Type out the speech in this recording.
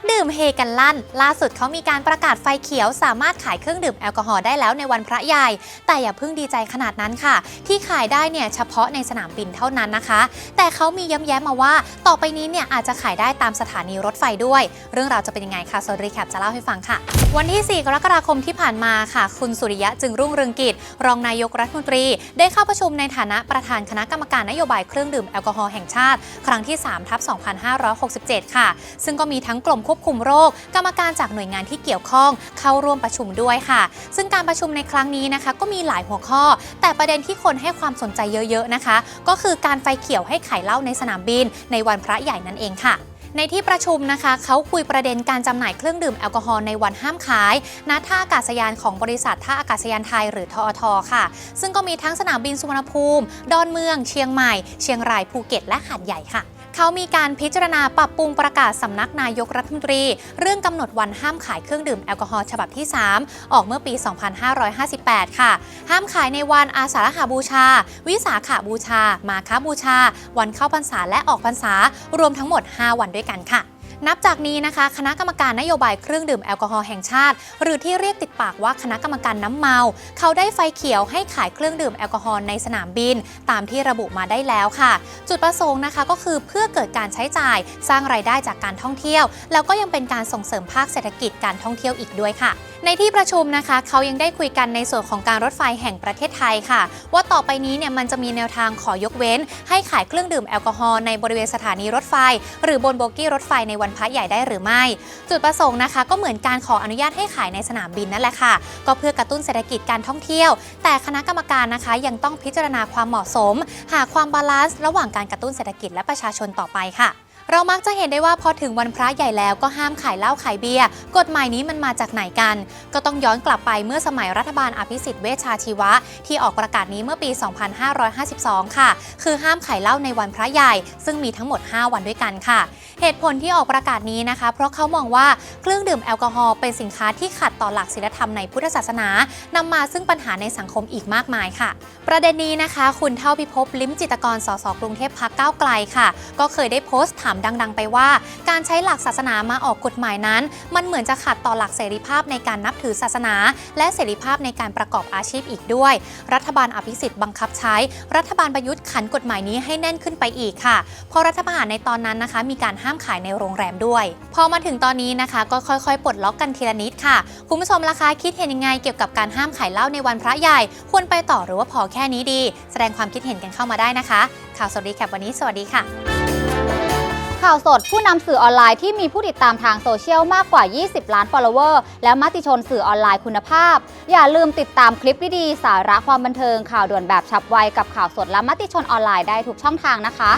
กดื่มเฮกันลั่น ล่าสุดเขามีการประกาศไฟเขียว สามารถขายเครื่องดื่มแอลกอฮอล์ได้แล้วในวันพระใหญ่ แต่อย่าเพิ่งดีใจขนาดนั้นค่ะ ที่ขายได้เนี่ยเฉพาะในสนามบินเท่านั้นนะคะ แต่เขามีย้ำแย้มมาว่า ต่อไปนี้เนี่ยอาจจะขายได้ตามสถานีรถไฟด้วย เรื่องราวจะเป็นยังไงคะโซรีแคปจะเล่าให้ฟังค่ะ วันที่ 4 กรกฎาคมที่ผ่านมาค่ะ คุณสุริยะจึงรุ่งเรืองกิจ รองนายกรัฐมนตรี ได้เข้าประชุมในฐานะประธานคณะกรรมการนโยบายเครื่องดื่มแอลกอฮอล์แห่งชาติ ครั้งที่3ทับ2567 ค่ะ ซึ่งก็มีทั้งกรมควบคุมโรค กรรมการจากหน่วยงานที่เกี่ยวข้องเข้าร่วมประชุมด้วยค่ะ ซึ่งการประชุมในครั้งนี้นะคะ ก็มีหลายหัวข้อ แต่ประเด็นที่คนให้ความสนใจเยอะๆนะคะ ก็คือการไฟเขียวให้ขายเหล้าในสนามบิน ในวันพระใหญ่นั่นเองค่ะในที่ประชุมนะคะเขาคุยประเด็นการจำหน่ายเครื่องดื่มแอลกอฮอล์ในวันห้ามขายณท่าอากาศยานของบริษัทท่าอากาศยานไทยหรือทอทค่ะ ซึ่งก็มีทั้งสนามบินสุวรรณภูมิ ดอนเมือง เชียงใหม่ เชียงรายภูเก็ตและหาดใหญ่ค่ะ เขามีการพิจารณาปรับปรุงประกาศสำนักนายกรัฐมนตรี เรื่องกำหนดวันห้ามขายเครื่องดื่มแอลกอฮอล์ฉบับที่ 3 ออกเมื่อปี 2558 ค่ะ ห้ามขายในวันอาสาฬหบูชา วิสาขบูชา มาคบูชา วันเข้าพรรษาและออกพรรษา รวมทั้งหมด 5 วันด้วยกันค่ะ นับจากนี้นะคะ คณะกรรมการนโยบายเครื่องดื่มแอลกอฮอล์แห่งชาติ หรือที่เรียกติดปากว่าคณะกรรมการน้ำเมา เขาได้ไฟเขียวให้ขายเครื่องดื่มแอลกอฮอล์ในสนามบิน ตามที่ระบุมาได้แล้วค่ะ จุดประสงค์นะคะก็คือเพื่อเกิดการใช้จ่ายสร้างรายได้จากการท่องเที่ยว แล้วก็ยังเป็นการส่งเสริมภาคเศรษฐกิจการท่องเที่ยวอีกด้วยค่ะ ในที่ประชุมนะคะ เขายังได้คุยกันในส่วนของการรถไฟแห่งประเทศไทยค่ะ ว่าต่อไปนี้เนี่ยมันจะมีแนวทางขอยกเว้น ให้ขายเครื่องดื่มแอลกอฮอล์ในบริเวณสถานีรถไฟ หรือบนโบกี้รถไฟในวันพระใหญ่ได้หรือไม่ จุดประสงค์นะคะ ก็เหมือนการขออนุญาตให้ขายในสนามบินนั่นแหละค่ะ ก็เพื่อกระตุ้นเศรษฐกิจการท่องเที่ยว แต่คณะกรรมการนะคะ ยังต้องพิจารณาความเหมาะสม หาความบาลานซ์ระหว่างการกระตุ้นเศรษฐกิจและประชาชนต่อไปค่ะ เรามักจะเห็นได้ว่าพอถึงวันพระใหญ่แล้วก็ห้ามขายเหล้าขายเบียร์กฎหมายนี้มันมาจากไหนกัน ก็ต้องย้อนกลับไปเมื่อสมัยรัฐบาลอภิสิทธิ์เวชชาชีวะ ที่ออกประกาศนี้เมื่อปี 2552 ค่ะ คือห้ามขายเหล้าในวันพระใหญ่ ซึ่งมีทั้งหมด 5 วันด้วยกันค่ะ เหตุผลที่ออกประกาศนี้นะคะ เพราะเขามองว่าเครื่องดื่มแอลกอฮอล์เป็นสินค้าที่ขัดต่อหลักศีลธรรมในพุทธศาสนานำมาซึ่งปัญหาในสังคมอีกมากมายค่ะ ประเด็นนี้นะคะ คุณเท่าพิภพลิ้มจิตกรสสกรุงเทพพักก้าวไกลค่ะ ก็เคยได้โพสต์ถามดัง ๆ ไปว่า การใช้หลักศาสนามาออกกฎหมายนั้น มันเหมือนจะขัดต่อหลักเสรีภาพในการนับถือศาสนา และเสรีภาพในการประกอบอาชีพอีกด้วย รัฐบาลอภิสิทธิ์บังคับใช้ รัฐบาลประยุทธ์ขันกฎหมายนี้ให้แน่นขึ้นไปอีกค่ะเพราะรัฐประหารในตอนนั้นนะคะ มีการห้ามขายในโรงแรมด้วย พอมาถึงตอนนี้นะคะ ก็ค่อยๆ ปลดล็อกกันทีละนิดค่ะ คุณผู้ชมล่ะคะคิดเห็นยังไงเกี่ยวกับการห้ามขายเหล้าในวันพระใหญ่ ควรไปต่อหรือว่าพอแค่นี้ดี แสดงความคิดเห็นกันเข้ามาได้นะคะ ข่าวสวัสดีแคปวันนี้สวัสดีค่ะ ข่าวสดผู้นำสื่อออนไลน์ที่มีผู้ติดตามทางโซเชียลมากกว่า 20 ล้าน follower และมติชนสื่อออนไลน์คุณภาพ อย่าลืมติดตามคลิปดีๆสาระความบันเทิงข่าวด่วนแบบฉับไวกับข่าวสดและมติชนออนไลน์ได้ทุกช่องทางนะคะ